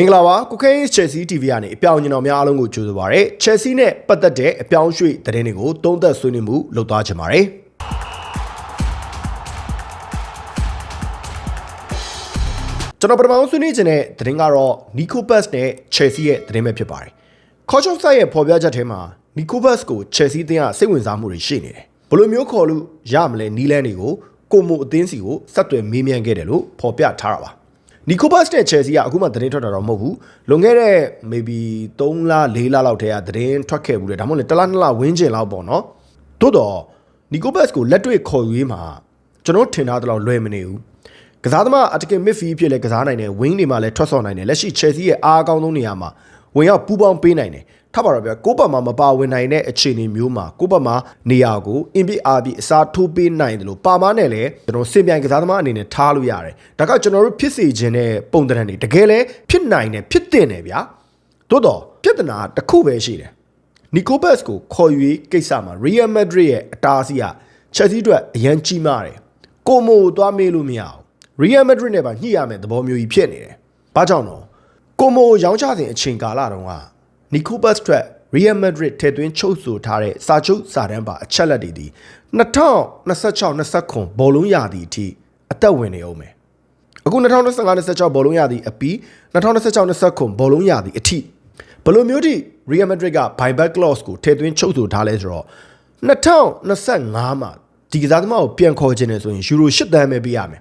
မင်္ဂလာပါကုခဲချယ်ဆီ TV ကနေအပြောင်းကျွန်တော်များအားလုံးကိုကြိုဆိုပါရစေချယ်ဆီနဲ့ပတ်သက်တဲ့အပြောင်းရွှေ့သတင်းတွေကိုသုံးသပ်ဆွေးနွေးမှုလုပ်သွားချင်ပါတယ်ကျွန်တော်ပထမဆုံးဆွေးနွေးချင်တဲ့သတင်းကတော့ Nico Bass နဲ့ Chelsea ရဲ့သတင်းပဲဖြစ်ပါတယ်ခေါ်ချုပ်ဆိုင်ရဲ့ဖော်ပြချက်ထဲမှာ Nico Bass ကို Chelsea အသင်းကစိတ်ဝင်စားမှုတွေရှိနေတယ်ဘယ်လိုမျိုးခေါ်လို့ရမလဲနီးလန်းတွေကိုကိုမိုအသင်းစီကိုဆက်သွယ်မေးမြန်းခဲ့တယ်လို့ဖော်ပြထားတာပါ နီကိုဘတ်နဲ့ Chelsea ကအခုမှသတင်းထွက်တာတော့မဟုတ်ဘူးလွန်ခဲ့တဲ့ maybe 3လ4လလောက်တည်းကသတင်းထွက်ခဲ့ဘူးလေဒါမှမဟုတ်လေတစ်လနှစ်လဝန်းကျင်လောက်ပေါ့နော်တိုးတော့နီကိုဘတ်ကိုလက်တွေ့ခေါ်ရွေးမှာကျွန်တော်ထင်ထားသလောက်လွယ်မနေဘူးကစားသမားအတကင်မစ်ဖီဖြစ်လဲကစားနိုင်တယ်ဝင်းတွေမှာလည်းထွက်ဆော်နိုင်တယ်လက်ရှိ Chelsea ရဲ့အားအကောင်းဆုံးနေရာမှာဝင်ရောက်ပူးပေါင်းပေးနိုင်တယ် ထပ်ပါတော့ဗျာကိုပတ်မှာမပါဝင်နိုင်တဲ့အခြေအနေမျိုးမှာကိုပတ်မှာနေရာကိုအင်ပီအာပီအစားထိုးပေးနိုင်တယ်လို့ပါမားနဲ့လည်းကျွန်တော်စင်ပြိုင်ကစားသမားအနေနဲ့ထားလို့ရတယ်ဒါကကျွန်တော်တို့ဖြစ်စေခြင်းတဲ့ပုံသဏ္ဍာန်တွေတကယ်လဲဖြစ်နိုင်တယ်ဖြစ်တင်တယ်ဗျာသို့တော့ပြဿနာတစ်ခုပဲရှိတယ်နီကိုဘတ်ကိုခေါ်ရွေးကိစ္စမှာ Real Madrid ရဲ့အတားအဆီးက Chelsea အတွက်အရန်ကြီးမားတယ်ကိုမိုကိုသွားမေးလို့မရအောင် Real Madrid နဲ့ပါညှိရမယ်သဘောမျိုးကြီးဖြစ်နေတယ်ဘာကြောင့်တော့ကိုမိုရောင်းချစဉ်အချိန်ကာလတုန်းက နီကိုဘတ်အတွက် Real Madrid ထည့်သွင်းချုပ်ဆိုထားတဲ့စာချုပ်စာတမ်းပါအချက်လက်တွေဒီ2026-29ဘောလုံးရာသီအထိအသက်ဝင်နေအောင်မယ်အခု2025-26ဘောလုံးရာသီအပြီး2026-29ဘောလုံးရာသီအထိဘယ်လိုမျိုးထိ Real Madrid က buyback clause ကိုထည့်သွင်းချုပ်ဆိုထားလဲဆိုတော့2025မှာဒီကစားသမားကိုပြန်ခေါ်ခြင်းနဲ့ဆိုရင်ယူရို8သန်းပဲပေးရမယ်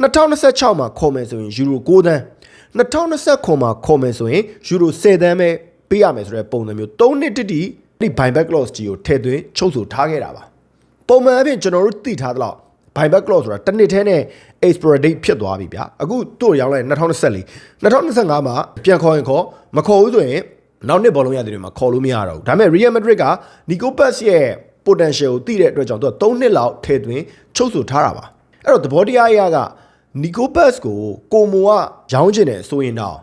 2026မှာခေါ်မယ်ဆိုရင်ယူရို9သန်း2029မှာခေါ်မယ်ဆိုရင်ယူရို10သန်းပဲ ပေးရမယ်ဆိုတဲ့ပုံစံမျိုး3နှစ်တိတိဒီ buyback clause ကြီးကိုထည့်သွင်းချုပ်ဆိုထားခဲ့တာပါပုံမှန်အဖြစ်ကျွန်တော်တို့သိထားသလောက် buyback clause ဆိုတာတစ်နှစ်ထဲနဲ့ expire date ဖြစ်သွားပြီဗျာအခုတို့ရောင်းလိုက်2024 2025မှာပြန်ခေါ်ရင်ခေါ်မခေါ်ဘူးဆိုရင်နောက်နှစ်ဘောလုံးရတဲ့တွေမှာခေါ်လို့မရတော့ဘူးဒါပေမဲ့ Real Madrid က Nico Bass ရဲ့ potential ကိုသိတဲ့အတွက်ကြောင့်သူက3နှစ်လောက်ထည့်သွင်းချုပ်ဆိုထားတာပါအဲ့တော့သဘောတရားအရက Nico Bass ကိုကိုမိုကရောင်းချင်တယ်ဆိုရင်တော့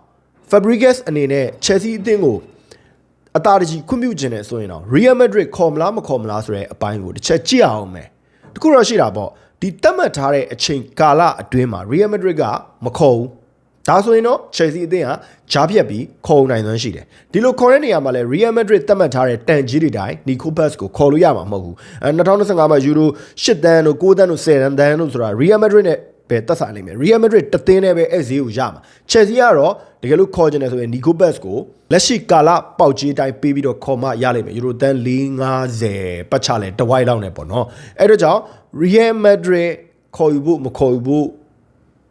Fabregas အနေနဲ့ Chelsea အသင်းကို အတားတကြီးခွင့်ပြုခြင်းနဲ့ဆိုရင်တော့ Real Madrid ခေါ်မလားမခေါ်မလားဆိုတဲ့အပိုင်းကိုတစ်ချက်ကြည့်အောင်မယ်တခုတော့ရှိတာပေါ့ဒီတတ်မှတ်ထားတဲ့အချိန်ကာလအတွင်းမှာ Real Madrid ကမခေါ်ဘူးဒါဆိုရင်တော့ Chelsea အသင်းကဂျားပြက်ပြီးခေါ်နိုင်သွမ်းရှိတယ်ဒီလိုခေါ်တဲ့နေရာမှာလဲ Real Madrid တတ်မှတ်ထားတဲ့တန်ကြီးတွေတိုင်း Nico Bass ကိုခေါ်လို့ရမှာမဟုတ်ဘူးအဲ2025မှာ Euro 8တန်းတို့9တန်းတို့10တန်းတို့ဆိုတာ Real Madrid နဲ့ ပဲတက်ဆိုင်လိမ့်မယ် Real Madrid တသင်းနဲ့ပဲအဲ့ဈေးကိုရမှာ Chelsea ကတော့တကယ်လို့ခေါ်ကျင်တယ်ဆိုရင် Nico Bass ကိုလက်ရှိကာလပေါက်ကြီးတိုင်းပေးပြီးတော့ခေါ်မှရလိမ့်မယ်ယူရိုတန်450ပတ်ချလဲတဝိုက်လောက်နဲ့ပေါ့နော်အဲ့တော့ကြောင့် Real Madrid ခေါ်ယူဖို့မခေါ်ယူဖို့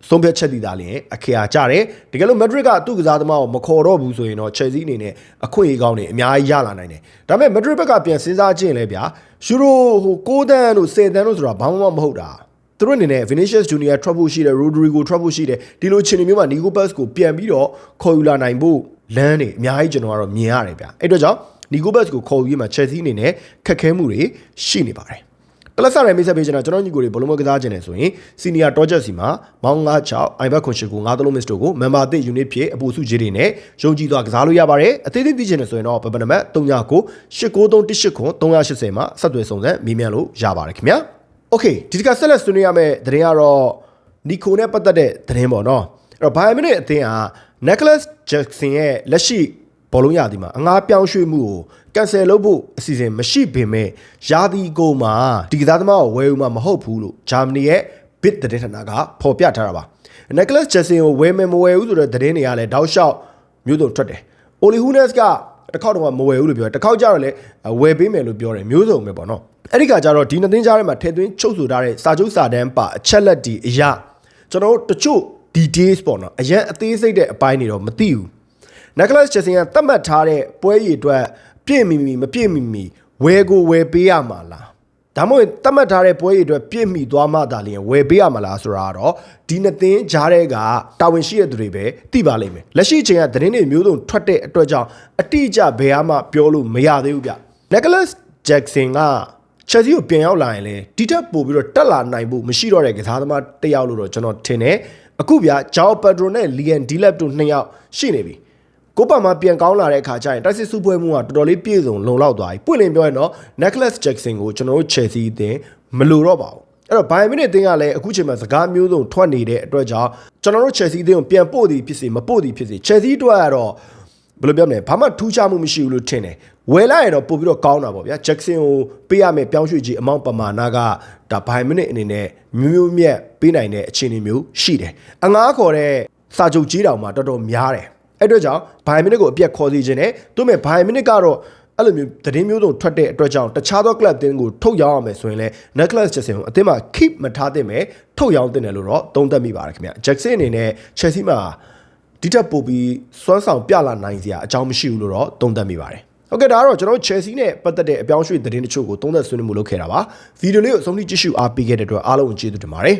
ဆုံးဖြတ်ချက်တည်တာလျင်အခရာကြတယ်တကယ်လို့ Madrid ကသူ့ကစားသမားကိုမခေါ်တော့ဘူးဆိုရင်တော့ Chelsea အနေနဲ့အခွင့်အရေးကောင်းနေအများကြီးရလာနိုင်တယ်ဒါပေမဲ့ Madrid ဘက်ကပြန်စဉ်းစားကြည့်ရင်လည်းဗျာယူရိုဟို6တန်းတို့10တန်းတို့ဆိုတာဘာမှမဟုတ်တာ သူတို့အနေနဲ့ Vinicius Junior ထွက်ဖို့ရှိတယ် Rodrigo ထွက်ဖို့ရှိတယ်ဒီလိုချင်းတွေမျိုးမှာ Nico Bass ကိုပြန်ပြီးတော့ခေါ်ယူလာနိုင်ဖို့လမ်းတွေအများကြီးကျွန်တော်ကတော့မြင်ရတယ်ဗျအဲ့တော့ကြောင့် Nico Bass ကိုခေါ်ယူရေးမှာ Chelsea အနေနဲ့ခက်ခဲမှုတွေရှိနေပါတယ်ပလက်ဆာရမိတ်ဆက်ပေးချင်တာကျွန်တော်ညီကိုတွေဘလုံးမကစားခြင်းနဲ့ဆိုရင်စီနီယာတော့ဂျက်စီမှာမောင်း96အိုင်ဘတ်ခွန်ရှိကို9တလုံးမစ်တိုကိုမန်ဘာတစ် unit ဖြစ်အပူစုကြီးတွေနဲ့ယုံကြည်စွာကစားလို့ရပါတယ်အသေးသေးသိချင်တယ်ဆိုရင်တော့ပပနမတ်39 8938ခွန်380မှာဆက်သွယ်ဆောင်စမ်းမေးမြန်းလို့ရပါတယ်ခင်ဗျာ โอเคဒီတစ်ခါဆက်လက်ဆွေးနွေးရမယ့်သတင်းကတော့နီကိုနဲ့ပတ်သက်တဲ့သတင်းပေါ့နော်အဲ့တော့ဘိုင်မီနစ်အသင်းဟာ Nicholas Jackson ရဲ့လက်ရှိဘောလုံးရာသီမှာအငားပြောင်းရွှေ့မှုကိုကန်ဆယ်လုပ်ဖို့အစီအစဉ်မရှိပေမဲ့ရာသီကိုမှာဒီကစားသမားကိုဝယ်ယူမှာမဟုတ်ဘူးလို့ဂျာမနီရဲ့ bit တဲ့ဌာနကဖော်ပြထားတာပါ Nicholas Jackson ကိုဝယ်မယ်မဝယ်ဘူးဆိုတဲ့သတင်းတွေကလည်းတောက်လျှောက်မျိုးစုံထွက်တယ် Oli Hunes ကတစ်ခေါက်တော့မဝယ်ဘူးလို့ပြောတယ်တစ်ခေါက်ကျတော့လည်းဝယ်ပေးမယ်လို့ပြောတယ်မျိုးစုံပဲပေါ့နော် အဲ့ဒီကကြတော့ဒီနှစ်သင်းကြားထဲမှာထည့်သွင်းချုပ်ဆိုထားတဲ့စာချုပ်စာတမ်းပါအချက်လက်ဒီအရာကျွန်တော်တို့တချို့ details ပေါ့နော်အရင်အသေးစိတ်တဲ့အပိုင်းတွေတော့မသိဘူး Nicholas Jackson ကသတ်မှတ်ထားတဲ့ပွဲရည်အတွက်ပြည့်မီမီမပြည့်မီမီဝယ်ကိုဝယ်ပေးရမှာလားဒါမှမဟုတ်သတ်မှတ်ထားတဲ့ပွဲရည်အတွက်ပြည့်မီသွားမှသာလျှင်ဝယ်ပေးရမှာလားဆိုတာတော့ဒီနှစ်သင်းကြားတဲ့ကတာဝန်ရှိတဲ့သူတွေပဲသိပါလိမ့်မယ်လက်ရှိအချိန်ကသတင်းတွေမျိုးစုံထွက်တဲ့အတွက်ကြောင့်အတိအကျဘယ်မှပြောလို့မရသေးဘူးဗျ Nicholas Jackson က Chelsea ကိုပြန်ရောက်လာရင်လေဒီထက်ပိုပြီးတော့တက်လာနိုင်ဖို့မရှိတော့တဲ့ကစားသမားတစ်ယောက်လို့တော့ကျွန်တော်ထင်တယ်အခုဗျာ Joao Pedro နဲ့ Liam Delap တို့နှစ်ယောက်ရှိနေပြီကိုပါမှာပြန်ကောင်းလာတဲ့အခါကျရင်တိုက်စစ်စုပွဲမှုကတော်တော်လေးပြည့်စုံလုံလောက်သွားပြီပွင့်လင်းပြောရင်တော့ Nicholas Jackson ကိုကျွန်တော်တို့ Chelsea အသင်းမလိုတော့ပါဘူးအဲ့တော့ဘိုင်မီနစ်အသင်းကလည်းအခုချိန်မှာစကားမျိုးစုံထွက်နေတဲ့အတွက်ကြောင့်ကျွန်တော်တို့ Chelsea အသင်းကိုပြန်ပို့သည်ဖြစ်စေမပို့သည်ဖြစ်စေ Chelsea အတွက်ကတော့ ဘယ်လိုပြောမလဲဘာမှထူးခြားမှုမရှိဘူးလို့ထင်တယ်ဝယ်လိုက်ရတော့ပို့ပြီးတော့ကောင်းတာပေါ့ဗျာ Jackson ကိုပေးရမယ်ပြောင်းရွှေ့ခြင်းအမောင့်ပမာဏကဒါဘိုင်မီနစ်အနေနဲ့မျိုးမျိုးမြတ်ပေးနိုင်တဲ့အခြေအနေမျိုးရှိတယ်အငားခေါ်တဲ့စာချုပ်ကြီးတောင်မှတော်တော်များတယ်အဲ့အတွက်ကြောင့်ဘိုင်မီနစ်ကိုအပြတ်ခေါ်စီခြင်းနဲ့သူ့မဲ့ဘိုင်မီနစ်ကတော့အဲ့လိုမျိုးသတင်းမျိုးစုံထွက်တဲ့အတွက်ကြောင့်တခြားသော club တင်းကိုထုတ်ရောင်းအောင်မယ်ဆိုရင်လည်း Necklace Jackson ကိုအသင်းမှာ keep မထားသင့်ပဲထုတ်ရောင်းသင့်တယ်လို့တော့သုံးသပ်မိပါတယ်ခင်ဗျ Jackson အနေနဲ့ Chelsea မှာ ဒီထက်ပိုပြီးစွမ်းဆောင်ပြလာနိုင်စရာအကြောင်းမရှိဘူးလို့တော့သုံးသပ်မိပါတယ်ဟုတ်ကဲ့ဒါကတော့ကျွန်တော်တို့ Chelsea နဲ့ပတ်သက်တဲ့အပြောင်းအရွှေ့သတင်းတချို့ကိုသုံးသပ်ဆွေးနွေးမှုလုပ်ခဲ့တာပါဗီဒီယိုလေးကိုအဆုံးထိကြည့်ရှုအားပေးခဲ့တဲ့အတွက်အားလုံးကိုကျေးဇူးတင်ပါတယ်